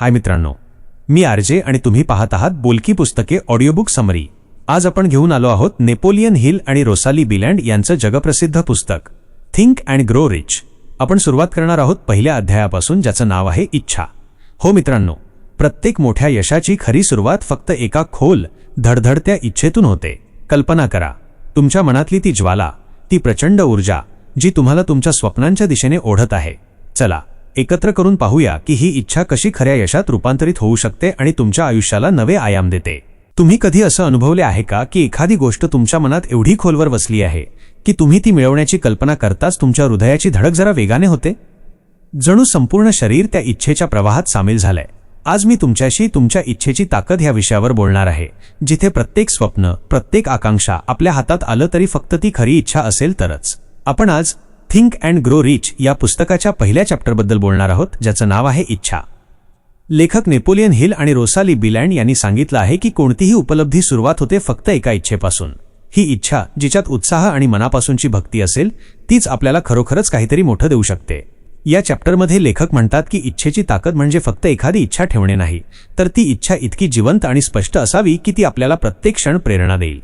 हाय मित्रांनो मी आरजे आणि तुम्ही पाहत आहात बोलकी पुस्तके ऑडिओबुक समरी. आज आपण घेऊन आलो आहोत नेपोलियन हिल आणि रोसाली बिलँड यांचं जगप्रसिद्ध पुस्तक थिंक अँड ग्रो रिच. आपण सुरुवात करणार आहोत पहिल्या अध्यायापासून ज्याचं नाव आहे इच्छा. हो मित्रांनो प्रत्येक मोठ्या यशाची खरी सुरुवात फक्त एका खोल धडधडत्या इच्छेतून होते. कल्पना करा तुमच्या मनातली ती ज्वाला ती प्रचंड ऊर्जा जी तुम्हाला तुमच्या स्वप्नांच्या दिशेने ओढत आहे. चला एकत्र करून पाहूया की ही इच्छा कशी खऱ्या यशात रूपांतरित होऊ शकते आणि तुमच्या आयुष्याला नवे आयाम देते. तुम्ही कधी असं अनुभवले आहे का की एखादी गोष्ट तुमच्या मनात एवढी खोलवर बसली आहे की तुम्ही ती मिळवण्याची कल्पना करताच तुमच्या हृदयाची धडक जरा वेगाने होते? जणू संपूर्ण शरीर त्या इच्छेच्या प्रवाहात सामील झालंय. आज मी तुमच्याशी तुमच्या इच्छेची ताकद ह्या विषयावर बोलणार आहे. जिथे प्रत्येक स्वप्न प्रत्येक आकांक्षा आपल्या हातात आलं तरी फक्त ती खरी इच्छा असेल तरच. आपण आज थिंक अँड ग्रो रिच या पुस्तकाच्या पहिल्या चॅप्टरबद्दल बोलणार आहोत ज्याचं नाव आहे इच्छा. लेखक नेपोलियन हिल आणि रोसाली बिलँड यांनी सांगितलं आहे की कोणतीही उपलब्धी सुरुवात होते फक्त एका इच्छेपासून. ही इच्छा जिच्यात उत्साह आणि मनापासूनची भक्ती असेल तीच आपल्याला खरोखरच काहीतरी मोठं देऊ शकते. या चॅप्टरमध्ये लेखक म्हणतात की इच्छेची ताकद म्हणजे फक्त एखादी इच्छा ठेवणे नाही तर ती इच्छा इतकी जिवंत आणि स्पष्ट असावी की ती आपल्याला प्रत्येक क्षण प्रेरणा देईल.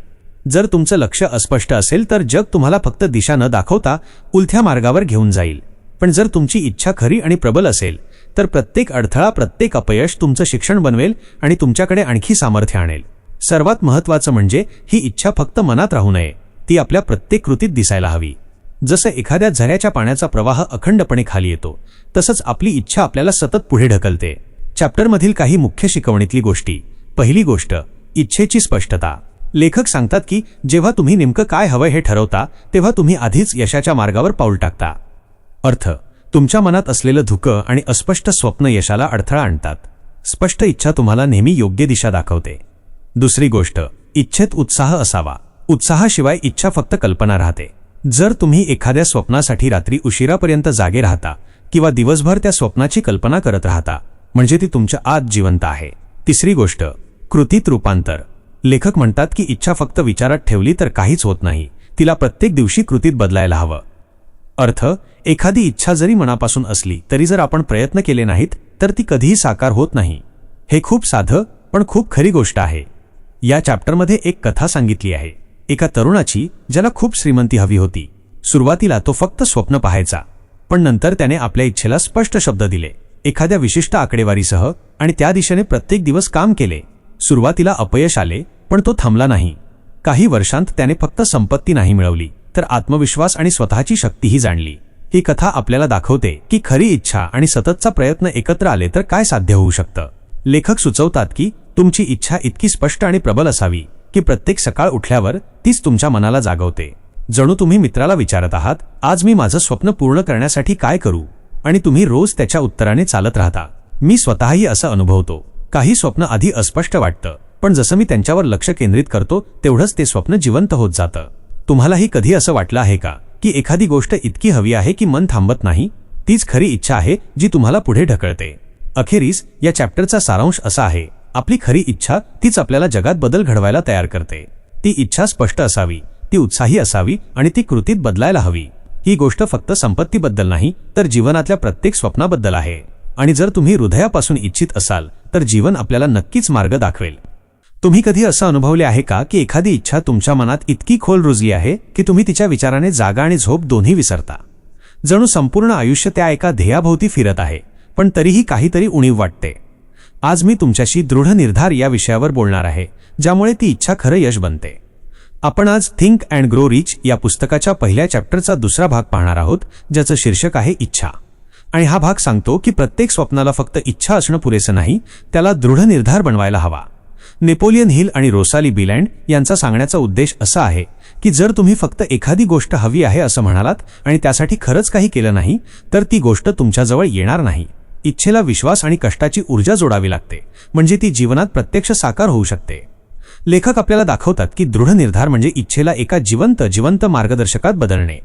जर तुमचं लक्ष अस्पष्ट असेल तर जग तुम्हाला फक्त दिशा न दाखवता उलथ्या मार्गावर घेऊन जाईल. पण जर तुमची इच्छा खरी आणि प्रबल असेल तर प्रत्येक अडथळा प्रत्येक अपयश तुमचं शिक्षण बनवेल आणि तुमच्याकडे आणखी सामर्थ्य आणेल. सर्वात महत्वाचं म्हणजे ही इच्छा फक्त मनात राहू नये. ती आपल्या प्रत्येक कृतीत दिसायला हवी. जसं एखाद्या झऱ्याच्या पाण्याचा प्रवाह अखंडपणे खाली येतो तसंच आपली इच्छा आपल्याला सतत पुढे ढकलते. चॅप्टरमधील काही मुख्य शिकवणीतली गोष्टी. पहिली गोष्ट इच्छेची स्पष्टता. लेखक सांगतात की जेव्हा तुम्ही नेमकं काय हवं हे ठरवता तेव्हा तुम्ही आधीच यशाच्या मार्गावर पाऊल टाकता. अर्थ तुमच्या मनात असलेलं धुकं आणि अस्पष्ट स्वप्न यशाला अडथळा आणतात. स्पष्ट इच्छा तुम्हाला नेहमी योग्य दिशा दाखवते. दुसरी गोष्ट इच्छेत उत्साह असावा. उत्साहाशिवाय इच्छा फक्त कल्पना राहते. जर तुम्ही एखाद्या स्वप्नासाठी रात्री उशिरापर्यंत जागे राहता किंवा दिवसभर त्या स्वप्नाची कल्पना करत राहता म्हणजे ती तुमच्या आत जिवंत आहे. तिसरी गोष्ट कृतीत रूपांतर. लेखक म्हणतात की इच्छा फक्त विचारात ठेवली तर काहीच होत नाही. तिला प्रत्येक दिवशी कृतीत बदलायला हवं. अर्थ एखादी इच्छा जरी मनापासून असली तरी जर आपण प्रयत्न केले नाहीत तर ती कधीही साकार होत नाही. हे खूप साधं पण खूप खरी गोष्ट आहे. या चॅप्टरमध्ये एक कथा सांगितली आहे. एका तरुणाची ज्याला खूप श्रीमंती हवी होती. सुरुवातीला तो फक्त स्वप्न पाहायचा. पण नंतर त्याने आपल्या इच्छेला स्पष्ट शब्द दिले. एखाद्या विशिष्ट आकडेवारीसह आणि त्या दिशेने प्रत्येक दिवस काम केले. सुरुवातीला अपयश आले पण तो थांबला नाही. काही वर्षांत त्याने फक्त संपत्ती नाही मिळवली तर आत्मविश्वास आणि स्वतःची शक्तीही जाणली. ही कथा आपल्याला दाखवते की खरी इच्छा आणि सततचा प्रयत्न एकत्र आले तर काय साध्य होऊ शकतं. लेखक सुचवतात की तुमची इच्छा इतकी स्पष्ट आणि प्रबल असावी की प्रत्येक सकाळ उठल्यावर तीच तुमच्या मनाला जागवते. जणू तुम्ही मित्राला विचारत आहात आज मी माझं स्वप्न पूर्ण करण्यासाठी काय करू? आणि तुम्ही रोज त्याच्या उत्तराने चालत राहता. मी स्वतःही असं अनुभवतो. काही स्वप्न आधी अस्पष्ट वाटतं. पण जसं मी त्यांच्यावर लक्ष केंद्रित करतो तेवढंच ते स्वप्न जिवंत होत जातं. तुम्हालाही कधी असं वाटलं आहे का की एखादी गोष्ट इतकी हवी आहे की मन थांबत नाही? तीच खरी इच्छा आहे जी तुम्हाला पुढे ढकलते अखेरीस या चॅप्टरचा सारांश असा आहे. आपली खरी इच्छा तीच आपल्याला जगात बदल घडवायला तयार करते. ती इच्छा स्पष्ट असावी ती उत्साही असावी आणि ती कृतीत बदलायला हवी. ही गोष्ट फक्त संपत्तीबद्दल नाही तर जीवनातल्या प्रत्येक स्वप्नाबद्दल आहे. आणि जर तुम्ही हृदयापासून इच्छित असाल तर जीवन आपल्याला नक्कीच मार्ग दाखवेल. तुम्ही कधी असं अनुभवले आहे का की एखादी इच्छा तुमच्या मनात इतकी खोल रुजली आहे की तुम्ही तिच्या विचाराने जागा आणि झोप दोन्ही विसरता? जणू संपूर्ण आयुष्य त्या एका ध्येयाभोवती फिरत आहे पण तरीही काहीतरी उणीव वाटते. आज मी तुमच्याशी दृढ निर्धार या विषयावर बोलणार आहे ज्यामुळे ती इच्छा खरं यश बनते. आपण आज थिंक अँड ग्रो रिच या पुस्तकाच्या पहिल्या चॅप्टरचा दुसरा भाग पाहणार आहोत ज्याचं शीर्षक आहे इच्छा. आणि हा भाग सांगतो की प्रत्येक स्वप्नाला फक्त इच्छा असणं पुरेसं नाही त्याला दृढ निर्धार बनवायला हवा. नेपोलियन हिल आणि रोसाली बिलँड यांचा सांगण्याचा उद्देश असा आहे की जर तुम्ही फक्त एखादी गोष्ट हवी आहे असं म्हणालात आणि त्यासाठी खरंच काही केलं नाही तर ती गोष्ट तुमच्याजवळ येणार नाही. इच्छेला विश्वास आणि कष्टाची ऊर्जा जोडावी लागते म्हणजे ती जीवनात प्रत्यक्ष साकार होऊ शकते. लेखक आपल्याला दाखवतात की दृढ निर्धार म्हणजे इच्छेला एका जिवंत जिवंत मार्गदर्शकात बदलणे.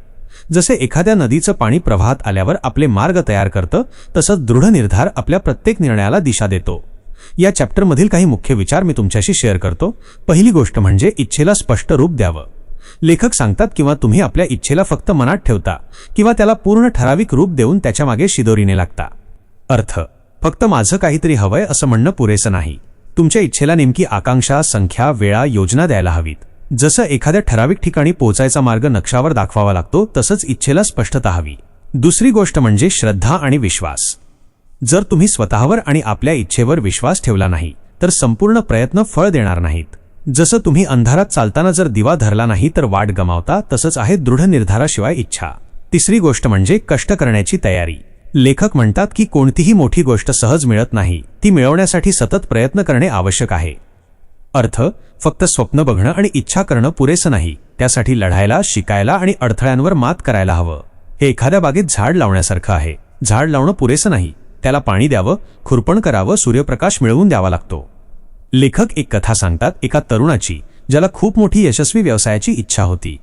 जसे एखाद्या नदीचं पाणी प्रवाहात आल्यावर आपले मार्ग तयार करतं तसंच दृढ निर्धार आपल्या प्रत्येक निर्णयाला दिशा देतो. या चॅप्टरमधील काही मुख्य विचार मी तुमच्याशी शेअर करतो. पहिली गोष्ट म्हणजे इच्छेला स्पष्ट रूप द्यावं. लेखक सांगतात किंवा तुम्ही आपल्या इच्छेला फक्त मनात ठेवता किंवा त्याला पूर्ण ठराविक रूप देऊन त्याच्यामागे शिदोरीने लागता. अर्थ फक्त माझं काहीतरी हवंय असं म्हणणं पुरेसं नाही. तुमच्या इच्छेला नेमकी आकांक्षा संख्या वेळा योजना द्यायला हवीत. जसं एखाद्या ठराविक ठिकाणी पोहोचायचा मार्ग नक्षावर दाखवावा लागतो तसंच इच्छेला स्पष्टता हवी. दुसरी गोष्ट म्हणजे श्रद्धा आणि विश्वास. जर तुम्ही स्वतःवर आणि आपल्या इच्छेवर विश्वास ठेवला नाही तर संपूर्ण प्रयत्न फळ देणार नाहीत. जसं तुम्ही अंधारात चालताना जर दिवा धरला नाही तर वाट गमावता तसंच आहे दृढ निर्धाराशिवाय इच्छा. तिसरी गोष्ट म्हणजे कष्ट करण्याची तयारी. लेखक म्हणतात की कोणतीही मोठी गोष्ट सहज मिळत नाही ती मिळवण्यासाठी सतत प्रयत्न करणे आवश्यक आहे. अर्थ फक्त स्वप्न बघणं आणि इच्छा करणं पुरेसं नाही त्यासाठी लढायला शिकायला आणि अडथळ्यांवर मात करायला हवं. हे एखाद्या बागेत झाड लावण्यासारखं आहे. झाड लावणं पुरेसं नाही त्याला पाणी द्यावं खुरपण करावं सूर्यप्रकाश मिळवून द्यावा लागतो. लेखक एक कथा सांगतात एका तरुणाची ज्याला खूप मोठी यशस्वी व्यवसायाची इच्छा होती.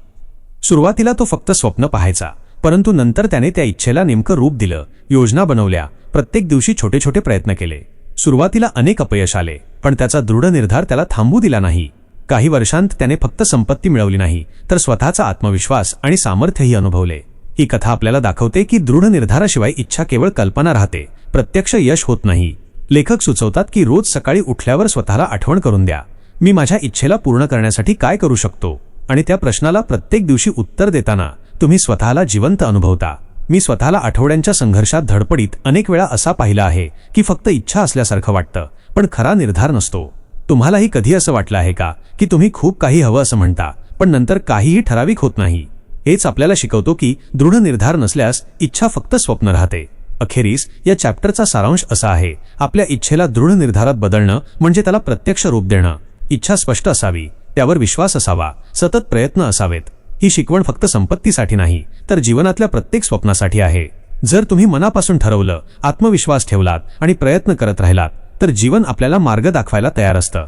सुरुवातीला तो फक्त स्वप्न पाहायचा परंतु नंतर त्याने त्या इच्छेला नेमकं रूप दिलं योजना बनवल्या प्रत्येक दिवशी छोटे छोटे प्रयत्न केले. सुरुवातीला अनेक अपयश आले पण त्याचा दृढ निर्धार त्याला थांबू दिला नाही. काही वर्षांत त्याने फक्त संपत्ती मिळवली नाही तर स्वतःचा आत्मविश्वास आणि सामर्थ्यही अनुभवले. ही कथा आपल्याला दाखवते की दृढ निर्धाराशिवाय इच्छा केवळ कल्पना राहते प्रत्यक्ष यश होत नाही. लेखक सुचवतात की रोज सकाळी उठल्यावर स्वतःला आठवण करून द्या. मी माझ्या इच्छेला पूर्ण करण्यासाठी काय करू शकतो? आणि त्या प्रश्नाला प्रत्येक दिवशी उत्तर देताना तुम्ही स्वतःला जिवंत अनुभवता. मी स्वतःला आठवड्यांच्या संघर्षात धडपडीत अनेक वेळा असा पाहिला आहे की फक्त इच्छा असल्यासारखं वाटतं पण खरा निर्धार नसतो. तुम्हालाही कधी असं वाटलं आहे का की तुम्ही खूप काही हवं असं म्हणता पण नंतर काहीही ठराविक होत नाही? हेच आपल्याला शिकवतो की दृढ निर्धार नसल्यास इच्छा फक्त स्वप्न राहते. अखेरीस या चॅप्टरचा सारांश असा आहे. आपल्या इच्छेला दृढ निर्धारात बदलणं म्हणजे त्याला प्रत्यक्ष रूप देणं. इच्छा स्पष्ट असावी त्यावर विश्वास असावा सतत प्रयत्न असावेत. ही शिकवण फक्त संपत्तीसाठी नाही तर जीवनातल्या प्रत्येक स्वप्नासाठी आहे. जर तुम्ही मनापासून ठरवलं आत्मविश्वास ठेवलात आणि प्रयत्न करत राहिलात तर जीवन आपल्याला मार्ग दाखवायला तयार असतं.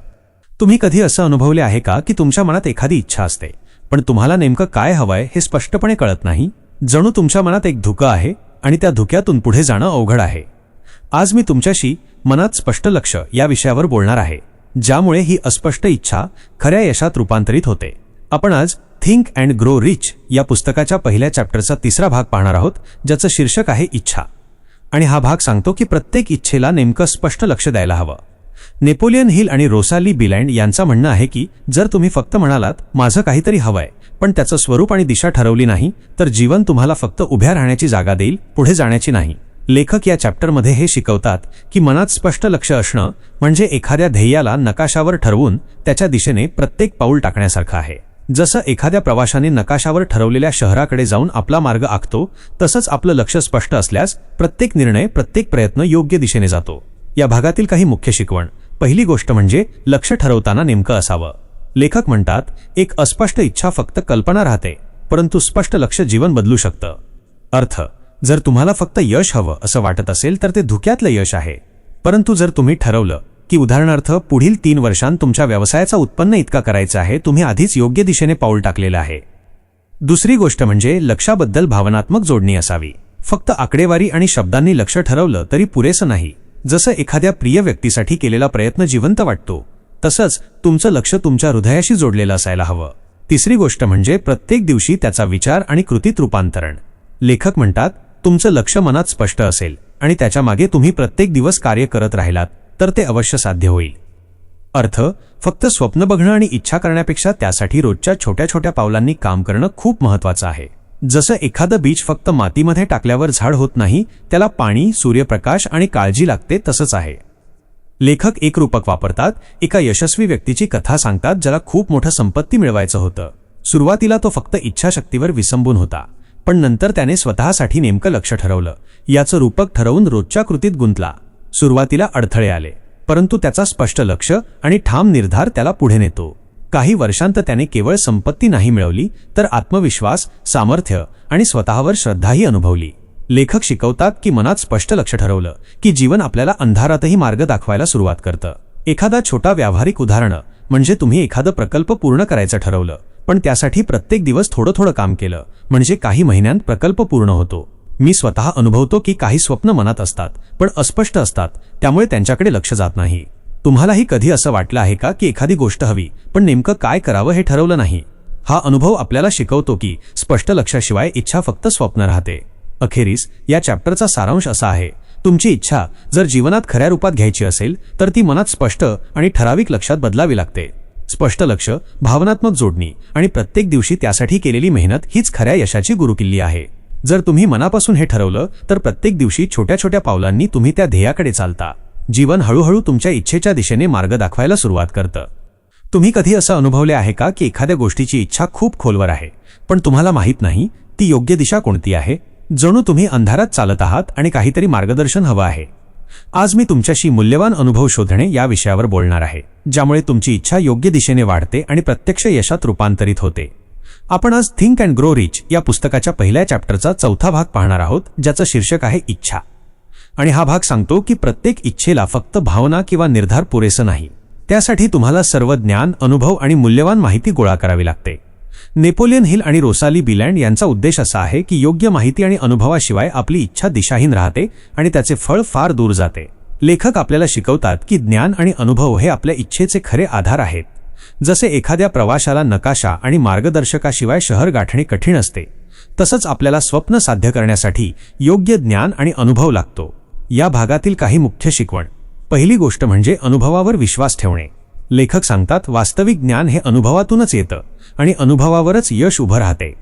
तुम्ही कधी असं अनुभवले आहे का की तुमच्या मनात एखादी इच्छा असते? पण तुम्हाला नेमकं काय हवंय हे स्पष्टपणे कळत नाही? जणू तुमच्या मनात एक धुकं आहे? आणि त्या धुक्यातून पुढे जाणं अवघड आहे. आज मी तुमच्याशी मनात स्पष्ट लक्ष या विषयावर बोलणार आहे ज्यामुळे ही अस्पष्ट इच्छा खऱ्या यशात रूपांतरित होते. आपण आज थिंक अँड ग्रो रिच या पुस्तकाच्या पहिल्या चॅप्टरचा तिसरा भाग पाहणार आहोत ज्याचं शीर्षक आहे इच्छा. आणि हा भाग सांगतो की प्रत्येक इच्छेला नेमकं स्पष्ट लक्ष द्यायला हवं. नेपोलियन हिल आणि रोसाली बिलँड यांचं म्हणणं आहे की जर तुम्ही फक्त म्हणालात माझं काहीतरी हवंय पण त्याचं स्वरूप आणि दिशा ठरवली नाही तर जीवन तुम्हाला फक्त उभ्या राहण्याची जागा देईल पुढे जाण्याची नाही. लेखक या चॅप्टरमध्ये हे शिकवतात की मनात स्पष्ट लक्ष असणं म्हणजे एखाद्या ध्येयाला नकाशावर ठरवून त्याच्या दिशेने प्रत्येक पाऊल टाकण्यासारखं आहे. जसं एखाद्या प्रवाशाने नकाशावर ठरवलेल्या शहराकडे जाऊन आपला मार्ग आखतो तसंच आपलं लक्ष स्पष्ट असल्यास प्रत्येक निर्णय प्रत्येक प्रयत्न योग्य दिशेने जातो. या भागातील काही मुख्य शिकवण. पहिली गोष्ट म्हणजे लक्ष ठरवताना नेमकं असावं. लेखक म्हणतात एक अस्पष्ट इच्छा फक्त कल्पना राहते परंतु स्पष्ट लक्ष जीवन बदलू शकतं. अर्थ जर तुम्हाला फक्त यश हवं असं वाटत असेल तर ते धुक्यातलं यश आहे. परंतु जर तुम्ही ठरवलं की उदाहरणार्थ पुढील तीन वर्षांत तुमच्या व्यवसायाचा उत्पन्न इतका करायचं आहे तुम्ही आधीच योग्य दिशेने पाऊल टाकलेलं आहे. दुसरी गोष्ट म्हणजे लक्षाबद्दल भावनात्मक जोडणी असावी. फक्त आकडेवारी आणि शब्दांनी लक्ष ठरवलं तरी पुरेसं नाही. जसं एखाद्या प्रिय व्यक्तीसाठी केलेला प्रयत्न जिवंत वाटतो तसंच तुमचं लक्ष तुमच्या हृदयाशी जोडलेलं असायला हवं. तिसरी गोष्ट म्हणजे प्रत्येक दिवशी त्याचा विचार आणि कृतीत रूपांतरण. लेखक म्हणतात तुमचं लक्ष मनात स्पष्ट असेल आणि त्याच्यामागे तुम्ही प्रत्येक दिवस कार्य करत राहिलात तर ते अवश्य साध्य होईल. अर्थ फक्त स्वप्न बघणं आणि इच्छा करण्यापेक्षा त्यासाठी रोजच्या छोट्या छोट्या पावलांनी काम करणं खूप महत्वाचं आहे. जसं एखादं बीज फक्त मातीमध्ये टाकल्यावर झाड होत नाही त्याला पाणी सूर्यप्रकाश आणि काळजी लागते तसंच आहे. लेखक एक रूपक वापरतात एका यशस्वी व्यक्तीची कथा सांगतात ज्याला खूप मोठं संपत्ती मिळवायचं होतं. सुरुवातीला तो फक्त इच्छाशक्तीवर विसंबून होता पण नंतर त्याने स्वतःसाठी नेमकं लक्ष ठरवलं. याचं रूपक ठरवून रोजच्या कृतीत गुंतला. सुरुवातीला अडथळे आले परंतु त्याचा स्पष्ट लक्ष आणि ठाम निर्धार त्याला पुढे नेतो. काही वर्षांत त्याने केवळ संपत्ती नाही मिळवली तर आत्मविश्वास सामर्थ्य आणि स्वतःवर श्रद्धाही अनुभवली. लेखक शिकवतात की मनात स्पष्ट लक्ष ठरवलं की जीवन आपल्याला अंधारातही मार्ग दाखवायला सुरुवात करतं. एखादा छोटा व्यावहारिक उदाहरणं म्हणजे तुम्ही एखादं प्रकल्प पूर्ण करायचं ठरवलं पण त्यासाठी प्रत्येक दिवस थोडं थोडं काम केलं म्हणजे काही महिन्यांत प्रकल्प पूर्ण होतो. मी स्वतः अनुभवतो की काही स्वप्न मनात असतात पण अस्पष्ट असतात त्यामुळे त्यांच्याकडे लक्ष जात नाही. तुम्हालाही कधी असं वाटलं आहे का की एखादी गोष्ट हवी पण नेमकं काय करावं हे ठरवलं नाही? हा अनुभव आपल्याला शिकवतो की स्पष्ट लक्षाशिवाय इच्छा फक्त स्वप्न राहते. अखेरीस या चॅप्टरचा सारांश असा आहे. तुमची इच्छा जर जीवनात खऱ्या रूपात घ्यायची असेल तर ती मनात स्पष्ट आणि ठराविक लक्षात बदलावी लागते. स्पष्ट लक्ष भावनात्मक जोडणी आणि प्रत्येक दिवशी त्यासाठी केलेली मेहनत हीच खऱ्या यशाची गुरुकिल्ली आहे. जर तुम्ही मनापासून हे ठरवलं तर प्रत्येक दिवशी छोट्या छोट्या पावलांनी तुम्ही त्या ध्येयाकडे चालता. जीवन हळूहळू तुमच्या इच्छेच्या दिशेने मार्ग दाखवायला सुरुवात करतं. तुम्ही कधी असं अनुभवले आहे का की एखाद्या गोष्टीची इच्छा खूप खोलवर आहे पण तुम्हाला माहीत नाही ती योग्य दिशा कोणती आहे? जणू तुम्ही अंधारात चालत आहात आणि काहीतरी मार्गदर्शन हवं आहे. आज मी तुमच्याशी मूल्यवान अनुभव शोधणे या विषयावर बोलणार आहे ज्यामुळे तुमची इच्छा योग्य दिशेने वाढते आणि प्रत्यक्ष यशात रूपांतरित होते. आपण आज थिंक अँड ग्रो रिच या पुस्तकाच्या पहिल्या चॅप्टरचा चौथा भाग पाहणार आहोत ज्याचं शीर्षक आहे इच्छा. आणि हा भाग सांगतो की प्रत्येक इच्छेला फक्त भावना किंवा निर्धार पुरेसं नाही. त्यासाठी तुम्हाला सर्व ज्ञान अनुभव आणि मूल्यवान माहिती गोळा करावी लागते. नेपोलियन हिल आणि रोसाली बिलँड यांचा उद्देश असा आहे की योग्य माहिती आणि अनुभवाशिवाय आपली इच्छा दिशाहीन राहते आणि त्याचे फळ फार दूर जाते. लेखक आपल्याला शिकवतात की ज्ञान आणि अनुभव हे आपल्या इच्छेचे खरे आधार आहेत. जसे एखाद्या प्रवाशाला नकाशा आणि मार्गदर्शकाशिवाय शहर गाठणे कठीण असते तसंच आपल्याला स्वप्न साध्य करण्यासाठी योग्य ज्ञान आणि अनुभव लागतो. या भागातील काही मुख्य शिकवण. पहिली गोष्ट म्हणजे अनुभवावर विश्वास ठेवणे. लेखक सांगतात वास्तविक ज्ञान हे अनुभवातूनच येतं आणि अनुभवावरच यश उभं राहते.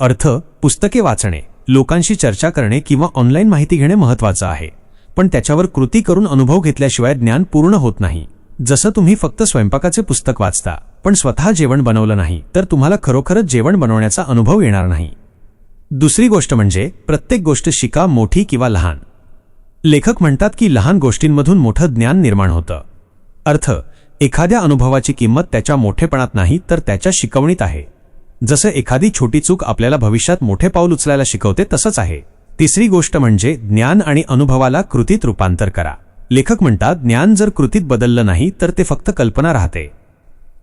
अर्थ पुस्तके वाचणे लोकांशी चर्चा करणे किंवा ऑनलाईन माहिती घेणे महत्वाचं आहे. पण त्याच्यावर कृती करून अनुभव घेतल्याशिवाय ज्ञान पूर्ण होत नाही. जसं तुम्ही फक्त स्वयंपाकाचे पुस्तक वाचता पण स्वतः जेवण बनवलं नाही तर तुम्हाला खरोखरच जेवण बनवण्याचा अनुभव येणार नाही. दुसरी गोष्ट म्हणजे प्रत्येक गोष्ट शिका मोठी किंवा लहान. लेखक म्हणतात की लहान गोष्टींमधून मोठं ज्ञान निर्माण होतं. अर्थ एखाद्या अनुभवाची किंमत त्याच्या मोठेपणात नाही तर त्याच्या शिकवणीत आहे. जसं एखादी छोटी चूक आपल्याला भविष्यात मोठे पाऊल उचलायला शिकवते तसंच आहे. तिसरी गोष्ट म्हणजे ज्ञान आणि अनुभवाला कृतीत रूपांतर करा. लेखक म्हणतात ज्ञान जर कृतीत बदललं नाही तर ते फक्त कल्पना राहते.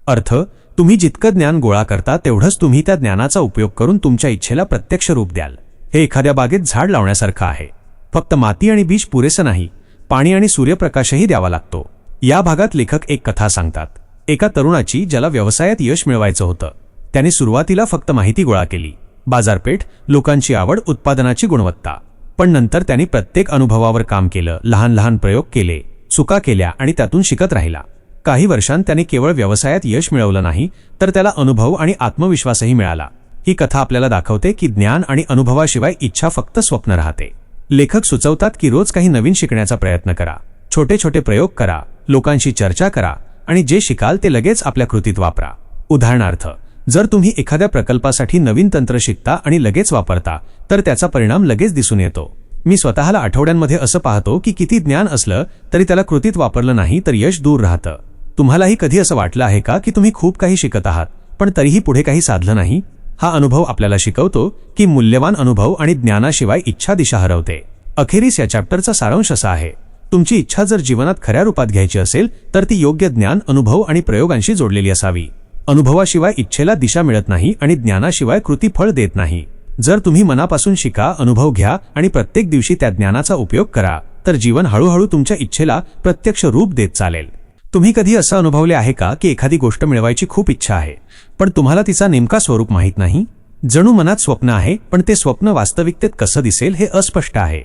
अर्थ तुम्ही जितकं ज्ञान गोळा करता तेवढंच तुम्ही त्या ज्ञानाचा उपयोग करून तुमच्या इच्छेला प्रत्यक्ष रूप द्याल. हे एखाद्या बागेत झाड लावण्यासारखं आहे. फक्त माती आणि बीज पुरेसं नाही पाणी आणि सूर्यप्रकाशही द्यावा लागतो. या भागात लेखक एक कथा सांगतात. एका तरुणाची ज्याला व्यवसायात यश मिळवायचं होतं त्याने सुरुवातीला फक्त माहिती गोळा केली. बाजारपेठ लोकांची आवड उत्पादनाची गुणवत्ता. पण नंतर त्यांनी प्रत्येक अनुभवावर काम केलं लहान लहान प्रयोग केले चुका केल्या आणि त्यातून शिकत राहिला. काही वर्षांत त्याने केवळ व्यवसायात यश मिळवलं नाही तर त्याला अनुभव आणि आत्मविश्वासही मिळाला. ही कथा आपल्याला दाखवते की ज्ञान आणि अनुभवाशिवाय इच्छा फक्त स्वप्न राहते. लेखक सुचवतात की रोज काही नवीन शिकण्याचा प्रयत्न करा. छोटे छोटे प्रयोग करा. लोकांशी चर्चा करा आणि जे शिकाल ते लगेच आपल्या कृतीत वापरा. उदाहरणार्थ जर तुम्ही एखाद्या प्रकल्पासाठी नवीन तंत्र शिकता आणि लगेच वापरता तर त्याचा परिणाम लगेच दिसून येतो. मी स्वतःला आठवड्यांमध्ये असं पाहतो की किती ज्ञान असलं तरी त्याला कृतीत वापरलं नाही तर यश दूर राहतं. तुम्हालाही कधी असं वाटलं आहे का की तुम्ही खूप काही शिकत आहात पण तरीही पुढे काही साधलं नाही? हा अनुभव आपल्याला शिकवतो की मूल्यवान अनुभव आणि ज्ञानाशिवाय इच्छा दिशा हरवते. अखेरीस या चॅप्टरचा सारांश असा आहे. तुमची इच्छा जर जीवनात खऱ्या रूपात घ्यायची असेल तर ती योग्य ज्ञान अनुभव आणि प्रयोगांशी जोडलेली असावी. अनुभवाशिवाय इच्छेला दिशा मिळत नाही आणि ज्ञानाशिवाय कृती फळ देत नाही. जर तुम्ही मनापासून शिका अनुभव घ्या आणि प्रत्येक दिवशी त्या ज्ञानाचा उपयोग करा तर जीवन हळूहळू तुमच्या इच्छेला प्रत्यक्ष रूप देत चालेल. तुम्ही कधी असं अनुभवले आहे का की एखादी गोष्ट मिळवायची खूप इच्छा आहे? पण तुम्हाला तिचा नेमका स्वरूप माहीत नाही? जणू मनात स्वप्न आहे पण ते स्वप्न वास्तविकतेत कसं दिसेल हे अस्पष्ट आहे.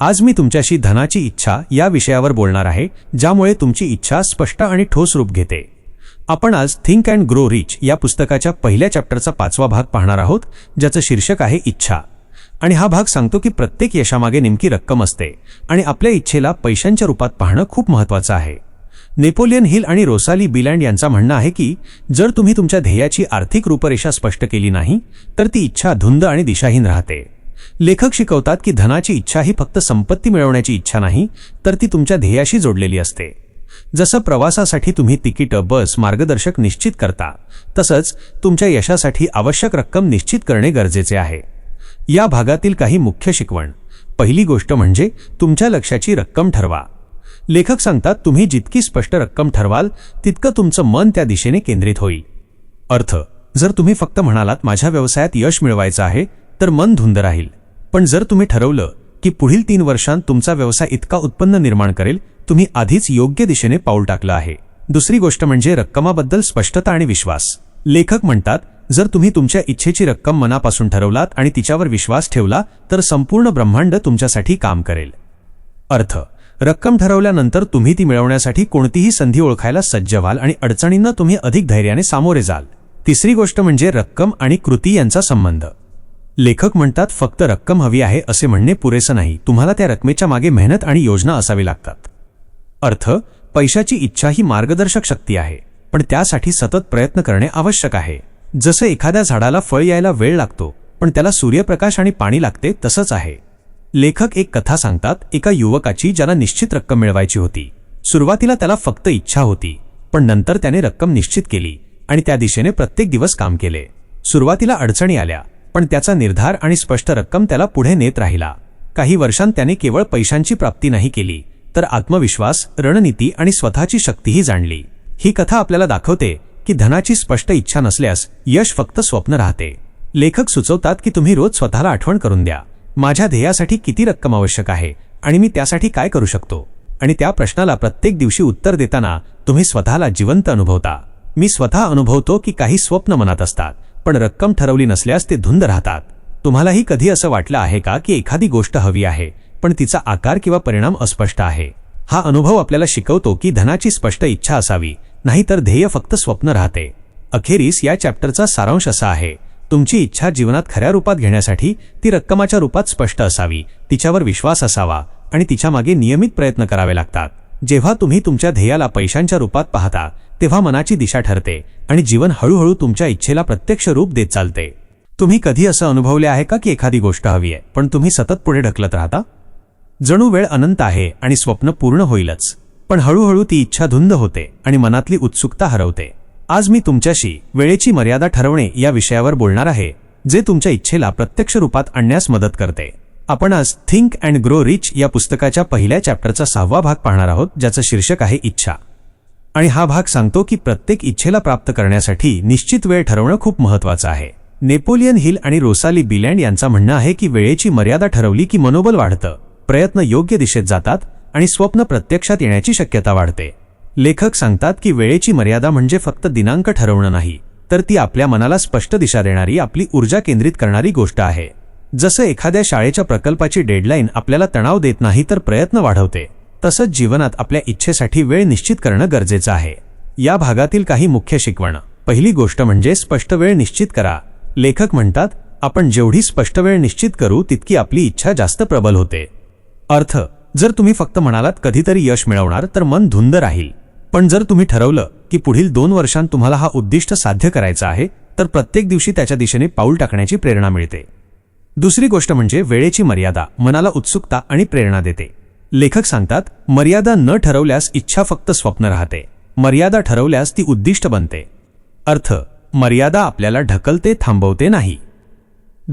आज मी तुमच्याशी धनाची इच्छा या विषयावर बोलणार आहे ज्यामुळे तुमची इच्छा स्पष्ट आणि ठोस रूप घेते. आपण आज थिंक अँड ग्रो रिच या पुस्तकाच्या पहिल्या चॅप्टरचा पाचवा भाग पाहणार आहोत ज्याचं शीर्षक आहे इच्छा. आणि हा भाग सांगतो की प्रत्येक यशामागे नेमकी रक्कम असते आणि आपल्या इच्छेला पैशांच्या रूपात पाहणं खूप महत्वाचं आहे. नेपोलियन हिल आणि रोसाली बिलँड यांचा म्हणणं आहे की जर तुम्ही तुमच्या ध्येयाची आर्थिक रूपरेषा स्पष्ट केली नाही तर ती इच्छा धुंद आणि दिशाहीन राहते. लेखक शिकवतात की धनाची इच्छा ही फक्त संपत्ती मिळवण्याची इच्छा नाही तर ती तुमच्या ध्येयाशी जोडलेली असते. जसं प्रवासासाठी तुम्ही तिकीट बस मार्गदर्शक निश्चित करता तसंच तुमच्या यशासाठी आवश्यक रक्कम निश्चित करणे गरजेचे आहे. या भागातील काही मुख्य शिकवण. पहिली गोष्ट म्हणजे तुमच्या लक्ष्याची रक्कम ठरवा. लेखक सांगतात तुम्ही जितकी स्पष्ट रक्कम ठरवाल तितकं तुमचं मन त्या दिशेने केंद्रित होईल. अर्थ जर तुम्ही फक्त म्हणालात माझ्या व्यवसायात यश मिळवायचं आहे तर मन धुंद राहील. पण जर तुम्ही ठरवलं की पुढील तीन वर्षांत तुमचा व्यवसाय इतका उत्पन्न निर्माण करेल तुम्ही आधीच योग्य दिशेने पाऊल टाकलं आहे. दुसरी गोष्ट म्हणजे रक्कमाबद्दल स्पष्टता आणि विश्वास. लेखक म्हणतात जर तुम्ही तुमच्या इच्छेची रक्कम मनापासून ठरवलात आणि तिच्यावर विश्वास ठेवला तर संपूर्ण ब्रह्मांड तुमच्यासाठी काम करेल. अर्थ रक्कम ठरवल्यानंतर तुम्ही ती मिळवण्यासाठी कोणतीही संधी ओळखायला सज्ज व्हाल आणि अडचणींना तुम्ही अधिक धैर्याने सामोरे जाल. तिसरी गोष्ट म्हणजे रक्कम आणि कृती यांचा संबंध. लेखक म्हणतात फक्त रक्कम हवी आहे असे म्हणणे पुरेसं नाही. तुम्हाला त्या रकमेच्या मागे मेहनत आणि योजना असावी लागतात. अर्थ पैशाची इच्छा ही मार्गदर्शक शक्ती आहे पण त्यासाठी सतत प्रयत्न करणे आवश्यक आहे. जसं एखाद्या झाडाला फळ यायला वेळ लागतो पण त्याला सूर्यप्रकाश आणि पाणी लागते तसंच आहे. लेखक एक कथा सांगतात एका युवकाची ज्याला निश्चित रक्कम मिळवायची होती. सुरुवातीला त्याला फक्त इच्छा होती पण नंतर त्याने रक्कम निश्चित केली आणि त्या दिशेने प्रत्येक दिवस काम केले. सुरुवातीला अडचणी आल्या पण त्याचा निर्धार आणि स्पष्ट रक्कम त्याला पुढे नेत राहिला. काही वर्षांत त्याने केवळ पैशांची प्राप्ती नाही केली तर आत्मविश्वास रणनीती आणि स्वतःची शक्तीही जाणली. ही कथा आपल्याला दाखवते की धनाची स्पष्ट इच्छा नसल्यास यश फक्त स्वप्न राहते. लेखक सुचवतात की तुम्ही रोज स्वतःला आठवण करून द्या. माझ्या ध्येयासाठी किती रक्कम आवश्यक आहे आणि मी त्यासाठी काय करू शकतो? आणि त्या प्रश्नाला प्रत्येक दिवशी उत्तर देताना तुम्ही स्वतःला जिवंत अनुभवता. मी स्वतः अनुभवतो की काही स्वप्न मनात असतात पण रक्कम ठरवली नसल्यास ते धुंद राहतात. तुम्हालाही कधी असं वाटलं आहे का की एखादी गोष्ट हवी आहे पण तिचा आकार किंवा परिणाम अस्पष्ट आहे? हा अनुभव आपल्याला शिकवतो की धनाची स्पष्ट इच्छा असावी नाहीतर ध्येय फक्त स्वप्न राहते. अखेरीस या चॅप्टरचा सारांश असा आहे तुमची इच्छा जीवनात खऱ्या रूपात घेण्यासाठी ती रक्कमाच्या रूपात स्पष्ट असावी तिच्यावर विश्वास असावा आणि तिच्यामागे नियमित प्रयत्न करावे लागतात. जेव्हा तुम्ही तुमच्या ध्येयाला पैशांच्या रूपात पाहता तेव्हा मनाची दिशा ठरते आणि जीवन हळूहळू तुमच्या इच्छेला प्रत्यक्ष रूप देत चालते. तुम्ही कधी असं अनुभवले आहे का की एखादी गोष्ट हवी आहे पण तुम्ही सतत पुढे ढकलत राहता? जणू वेळ अनंत आहे आणि स्वप्न पूर्ण होईलच पण हळूहळू ती इच्छा धुंद होते आणि मनातली उत्सुकता हरवते. आज मी तुमच्याशी वेळेची मर्यादा ठरवणे या विषयावर बोलणार आहे जे तुमच्या इच्छेला प्रत्यक्ष रूपात आणण्यास मदत करते. आपण आज थिंक अँड ग्रो रिच या पुस्तकाच्या पहिल्या चॅप्टरचा सहावा भाग पाहणार आहोत ज्याचं शीर्षक आहे इच्छा. आणि हा भाग सांगतो की प्रत्येक इच्छेला प्राप्त करण्यासाठी निश्चित वेळ ठरवणं खूप महत्वाचं आहे. नेपोलियन हिल आणि रोसाली बिलँड यांचं म्हणणं आहे की वेळेची मर्यादा ठरवली की मनोबल वाढतं प्रयत्न योग्य दिशेत जातात आणि स्वप्न प्रत्यक्षात येण्याची शक्यता वाढते. लेखक सांगतात की वेळेची मर्यादा म्हणजे फक्त दिनांक ठरवणं नाही तर ती आपल्या मनाला स्पष्ट दिशा देणारी आपली ऊर्जा केंद्रित करणारी गोष्ट आहे. जसं एखाद्या शाळेच्या प्रकल्पाची डेडलाईन आपल्याला तणाव देत नाही तर प्रयत्न वाढवते तसंच जीवनात आपल्या इच्छेसाठी वेळ निश्चित करणं गरजेचं आहे. या भागातील काही मुख्य शिकवण. पहिली गोष्ट म्हणजे स्पष्ट वेळ निश्चित करा. लेखक म्हणतात आपण जेवढी स्पष्ट वेळ निश्चित करू तितकी आपली इच्छा जास्त प्रबल होते. अर्थ जर तुम्ही फक्त म्हणालात कधीतरी यश मिळवणार तर मन धुंद राहील. पण जर तुम्ही ठरवलं की पुढील दोन वर्षांत तुम्हाला हा उद्दिष्ट साध्य करायचा आहे तर प्रत्येक दिवशी त्याच्या दिशेने पाऊल टाकण्याची प्रेरणा मिळते. दुसरी गोष्ट म्हणजे वेळेची मर्यादा मनाला उत्सुकता आणि प्रेरणा देते. लेखक सांगतात मर्यादा न ठरवल्यास इच्छा फक्त स्वप्न राहते. मर्यादा ठरवल्यास ती उद्दिष्ट बनते. अर्थ मर्यादा आपल्याला ढकलते थांबवते नाही.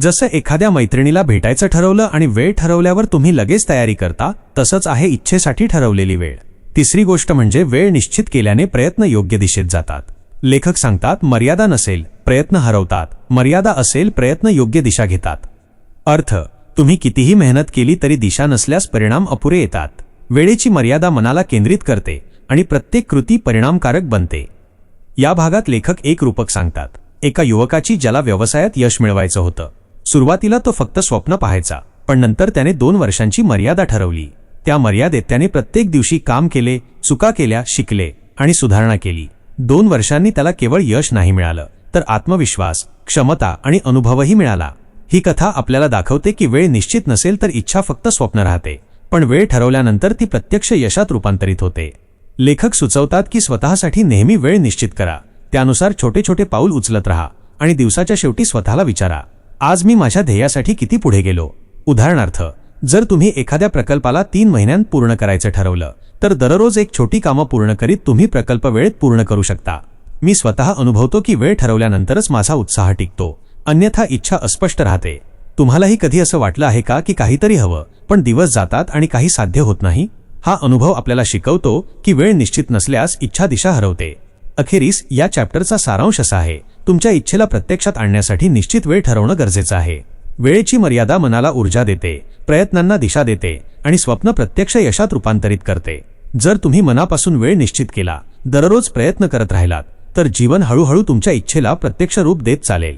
जसं एखाद्या मैत्रिणीला भेटायचं ठरवलं आणि वेळ ठरवल्यावर तुम्ही लगेच तयारी करता तसंच आहे इच्छेसाठी ठरवलेली वेळ. तिसरी गोष्ट म्हणजे वेळ निश्चित केल्याने प्रयत्न योग्य दिशेत जातात. लेखक सांगतात मर्यादा नसेल प्रयत्न हरवतात. मर्यादा असेल प्रयत्न योग्य दिशा घेतात. अर्थ तुम्ही कितीही मेहनत केली तरी दिशा नसल्यास परिणाम अपुरे येतात. वेळेची मर्यादा मनाला केंद्रित करते आणि प्रत्येक कृती परिणामकारक बनते. या भागात लेखक एक रूपक सांगतात. एका युवकाची ज्याला व्यवसायात यश मिळवायचं होतं. सुरुवातीला तो फक्त स्वप्न पाहायचा पण नंतर त्याने दोन वर्षांची मर्यादा ठरवली. त्या मर्यादेत त्याने प्रत्येक दिवशी काम केले चुका केल्या शिकले आणि सुधारणा केली. दोन वर्षांनी त्याला केवळ यश नाही मिळालं तर आत्मविश्वास क्षमता आणि अनुभवही मिळाला. ही कथा आपल्याला दाखवते की वेळ निश्चित नसेल तर इच्छा फक्त स्वप्न राहते पण वेळ ठरवल्यानंतर ती प्रत्यक्ष यशात रूपांतरित होते. लेखक सुचवतात की स्वतःसाठी नेहमी वेळ निश्चित करा त्यानुसार छोटे छोटे पाऊल उचलत राहा आणि दिवसाच्या शेवटी स्वतःला विचारा. आज मी माझ्या ध्येयासाठी किती पुढे गेलो? उदाहरणार्थ जर तुम्ही एखाद्या प्रकल्पाला तीन महिन्यांत पूर्ण करायचं ठरवलं तर दररोज एक छोटी कामं पूर्ण करीत तुम्ही प्रकल्प वेळेत पूर्ण करू शकता. मी स्वतः अनुभवतो की वेळ ठरवल्यानंतरच माझा उत्साह टिकतो. अन्यथा इच्छा अस्पष्ट राहते. तुम्हालाही कधी असं वाटलं आहे का की काहीतरी हवं पण दिवस जातात आणि काही साध्य होत नाही? हा अनुभव आपल्याला शिकवतो की वेळ निश्चित नसल्यास इच्छा दिशा हरवते. अखेरीस या चॅप्टरचा सारांश असा आहे तुमच्या इच्छेला प्रत्यक्षात आणण्यासाठी निश्चित वेळ ठरवणं गरजेचं आहे. वेळेची मर्यादा मनाला ऊर्जा देते प्रयत्नांना दिशा देते आणि स्वप्न प्रत्यक्ष यशात रूपांतरित करते. जर तुम्ही मनापासून वेळ निश्चित केला दररोज प्रयत्न करत राहिलात तर जीवन हळूहळू तुमच्या इच्छेला प्रत्यक्ष रूप देत चालेल.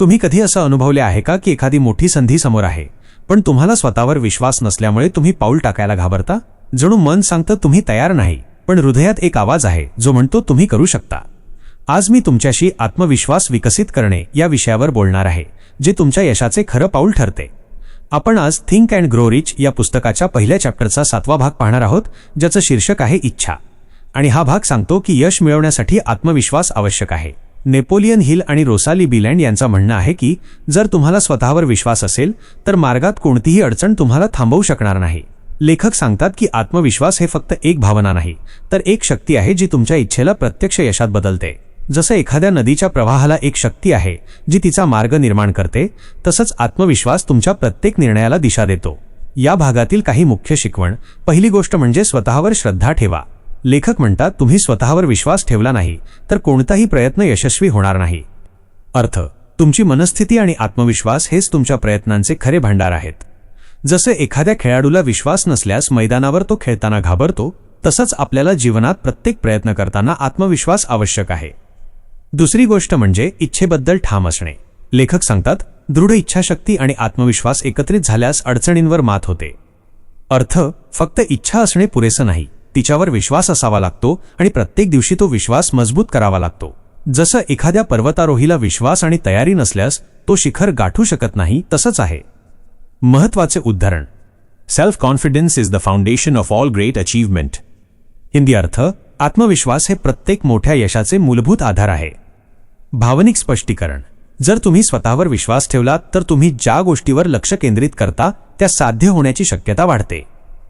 तुम्ही कधी असं अनुभवले आहे का की एखादी मोठी संधी समोर आहे पण तुम्हाला स्वतःवर विश्वास नसल्यामुळे तुम्ही पाऊल टाकायला घाबरता? जणू मन सांगतं तुम्ही तयार नाही पण हृदयात एक आवाज आहे जो म्हणतो तुम्ही करू शकता. आज मी तुमच्याशी आत्मविश्वास विकसित करणे या विषयावर बोलणार आहे जे तुमच्या यशाचे खरं पाऊल ठरते. आपण आज थिंक अँड ग्रो रिच या पुस्तकाच्या पहिल्या चॅप्टरचा सातवा भाग पाहणार आहोत ज्याचं शीर्षक आहे इच्छा. आणि हा भाग सांगतो की यश मिळवण्यासाठी आत्मविश्वास आवश्यक आहे. नेपोलियन हिल आणि रोसाली बिलँड यांचं म्हणणं आहे की जर तुम्हाला स्वतःवर विश्वास असेल तर मार्गात कोणतीही अडचण तुम्हाला थांबवू शकणार नाही. लेखक सांगतात की आत्मविश्वास हे फक्त एक भावना नाही तर एक शक्ती आहे जी तुमच्या इच्छेला प्रत्यक्ष यशात बदलते. जसं एखाद्या नदीच्या प्रवाहाला एक शक्ती आहे जी तिचा मार्ग निर्माण करते तसंच आत्मविश्वास तुमच्या प्रत्येक निर्णयाला दिशा देतो. या भागातील काही मुख्य शिकवण पहिली गोष्ट म्हणजे स्वतःवर श्रद्धा ठेवा. लेखक म्हणतात तुम्ही स्वतःवर विश्वास ठेवला नाही तर कोणताही प्रयत्न यशस्वी होणार नाही. अर्थ तुमची मनस्थिती आणि आत्मविश्वास हेच तुमच्या प्रयत्नांचे खरे भांडार आहेत. जसे एखाद्या खेळाडूला विश्वास नसल्यास मैदानावर तो खेळताना घाबरतो तसंच आपल्याला जीवनात प्रत्येक प्रयत्न करताना आत्मविश्वास आवश्यक आहे. दुसरी गोष्ट म्हणजे इच्छेबद्दल ठाम असणे. लेखक सांगतात दृढ इच्छाशक्ती आणि आत्मविश्वास एकत्रित झाल्यास अडचणींवर मात होते. अर्थ फक्त इच्छा असणे पुरेसं नाही. तिच्यावर विश्वास असावा लागतो आणि प्रत्येक दिवशी तो विश्वास मजबूत करावा लागतो. जसं एखाद्या पर्वतारोहीला विश्वास आणि तयारी नसल्यास तो शिखर गाठू शकत नाही तसंच आहे. महत्त्वाचे उदाहरण. Self confidence is the foundation of all great achievement Hindi अर्थ आत्मविश्वास हे प्रत्येक मोठ्या यशाचे मूलभूत आधार आहे. भावनिक स्पष्टीकरण. जर तुम्ही स्वतःवर विश्वास ठेवलात तर तुम्ही ज्या गोष्टीवर लक्ष केंद्रित करता त्या साध्य होण्याची शक्यता वाढते.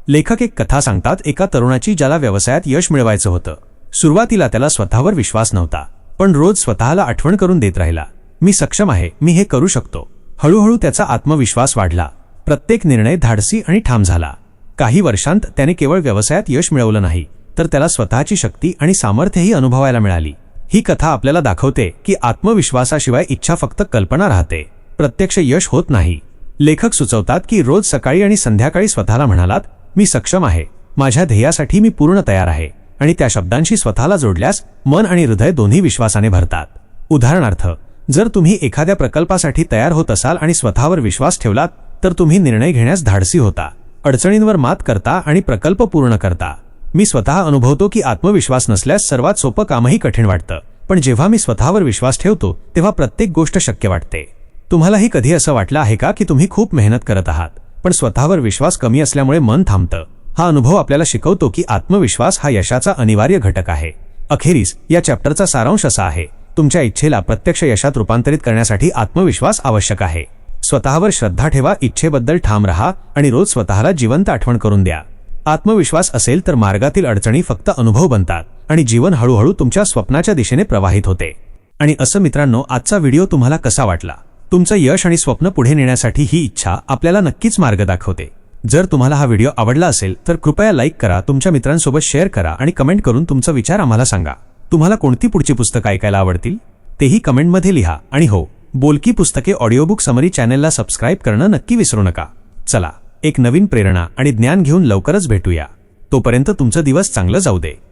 लेखक एक कथा सांगतात एका तरुणाची ज्याला व्यवसायात यश मिळवायचं होतं. सुरुवातीला त्याला स्वतःवर विश्वास नव्हता पण रोज स्वतःला आठवण करून देत राहिला. मी सक्षम आहे मी हे करू शकतो. हळूहळू त्याचा आत्मविश्वास वाढला. प्रत्येक निर्णय धाडसी आणि ठाम झाला. काही वर्षांत त्याने केवळ व्यवसायात यश मिळवलं नाही तर त्याला स्वतःची शक्ती आणि सामर्थ्यही अनुभवायला मिळाली. ही कथा आपल्याला दाखवते की आत्मविश्वासाशिवाय इच्छा फक्त कल्पना राहते. प्रत्यक्ष यश होत नाही. लेखक सुचवतात की रोज सकाळी आणि संध्याकाळी स्वतःला म्हणालात मी सक्षम आहे. माझ्या ध्येयासाठी मी पूर्ण तयार आहे. आणि त्या शब्दांशी स्वतःला जोडल्यास मन आणि हृदय दोन्ही विश्वासाने भरतात. उदाहरणार्थ जर तुम्ही एखाद्या प्रकल्पासाठी तयार होत असाल आणि स्वतःवर विश्वास ठेवलात तर तुम्ही निर्णय घेण्यास धाडसी होता. अडचणींवर मात करता आणि प्रकल्प पूर्ण करता. मी स्वतः अनुभवतो की आत्मविश्वास नसल्यास सर्वात सोपं कामही कठीण वाटतं. पण जेव्हा मी स्वतःवर विश्वास ठेवतो तेव्हा प्रत्येक गोष्ट शक्य वाटते. तुम्हालाही कधी असं वाटलं आहे का की तुम्ही खूप मेहनत करत आहात? पण स्वतःवर विश्वास कमी असल्यामुळे मन थांबतं. हा अनुभव आपल्याला शिकवतो की आत्मविश्वास हा यशाचा अनिवार्य घटक आहे. अखेरीस या चॅप्टरचा सारांश असा आहे. तुमच्या इच्छेला प्रत्यक्ष यशात रूपांतरित करण्यासाठी आत्मविश्वास आवश्यक आहे. स्वतःवर श्रद्धा ठेवा इच्छेबद्दल ठाम रहा आणि रोज स्वतःला जिवंत आठवण करून द्या. आत्मविश्वास असेल तर मार्गातील अडचणी फक्त अनुभव बनतात आणि जीवन हळूहळू तुमच्या स्वप्नाच्या दिशेने प्रवाहित होते. आणि असं मित्रांनो आजचा व्हिडिओ तुम्हाला कसा वाटला? तुमचं यश आणि स्वप्न पुढे नेण्यासाठी ही इच्छा आपल्याला नक्कीच मार्ग दाखवते. जर तुम्हाला हा व्हिडिओ आवडला असेल तर कृपया लाईक करा तुमच्या मित्रांसोबत शेअर करा आणि कमेंट करून तुमचा विचार आम्हाला सांगा. तुम्हाला कोणती पुढची पुस्तकं ऐकायला आवडतील? तेही कमेंटमध्ये लिहा. आणि हो बोलकी पुस्तके ऑडिओबुक समरी चॅनेलला सबस्क्राईब करणं नक्की विसरू नका. चला एक नवीन प्रेरणा आणि ज्ञान घेऊन लवकरच भेटूया. तोपर्यंत तुमचं दिवस चांगलं जाऊ दे.